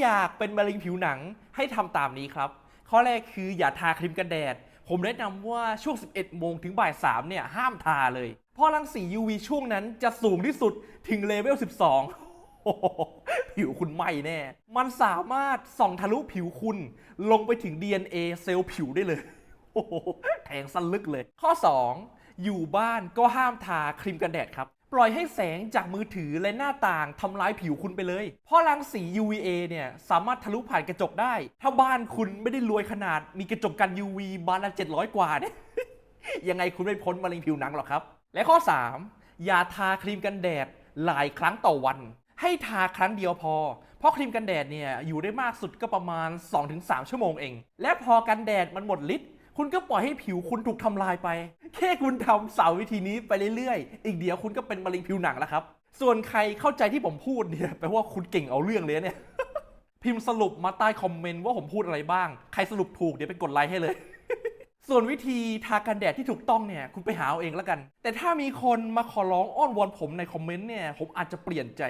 อยากเป็นมะเร็งผิวหนังให้ทำตามนี้ครับ ข้อแรกคืออย่าทาครีมกันแดด ผมแนะนำว่าช่วง 11 โมงถึงบ่าย 3 เนี่ย ห้ามทาเลย เพราะรังสี UV ช่วงนั้นจะสูงที่สุดถึงเลเวล 12 ผิวคุณไหม้แน่ มันสามารถส่องทะลุผิวคุณ ลงไปถึง DNA เซลล์ผิวได้เลยโอ้โหแทงสั้นลึกเลย ข้อ 2 อยู่บ้านก็ห้ามทาครีมกันแดดครับ ปล่อยให้แสงจากมือถือและหน้าต่างทำร้ายผิวคุณไปเลย เพราะรังสี UVA เนี่ยสามารถทะลุผ่านกระจกได้ ถ้าบ้านคุณไม่ได้รวยขนาดมีกระจกกัน UV บานละ700 กว่าเนี่ยยังไงคุณไม่พ้นมะเร็งผิวหนังหรอกครับ และข้อ 3 อย่าทาครีมกันแดดหลายครั้งต่อวัน ให้ทาครั้งเดียวพอ เพราะครีมกันแดดเนี่ยอยู่ได้มากสุดก็ประมาณ 2-3 ชั่วโมงเอง และพอกันแดดมันหมดฤทธิ์ คุณก็ปล่อยให้ผิวคุณถูกทำลายไป แค่คุณทำสาววิธีนี้ไปเรื่อยๆ อีกเดี๋ยวคุณก็เป็นมะเร็งผิวหนังแล้วครับ ส่วนใครเข้าใจที่ผมพูดเนี่ยแปลว่าคุณเก่งเอาเรื่องเลยเนี่ย พิมพ์สรุปมาใต้คอมเมนต์ว่าผมพูดอะไรบ้าง ใครสรุปถูกเดี๋ยวไปกดไลค์ให้เลย ส่วนวิธีทากันแดดที่ถูกต้องเนี่ยคุณไปหาเอาเองแล้วกัน แต่ถ้ามีคนมาขอร้องอ้อนวอนผมในคอมเมนต์เนี่ยผมอาจจะเปลี่ยนใจ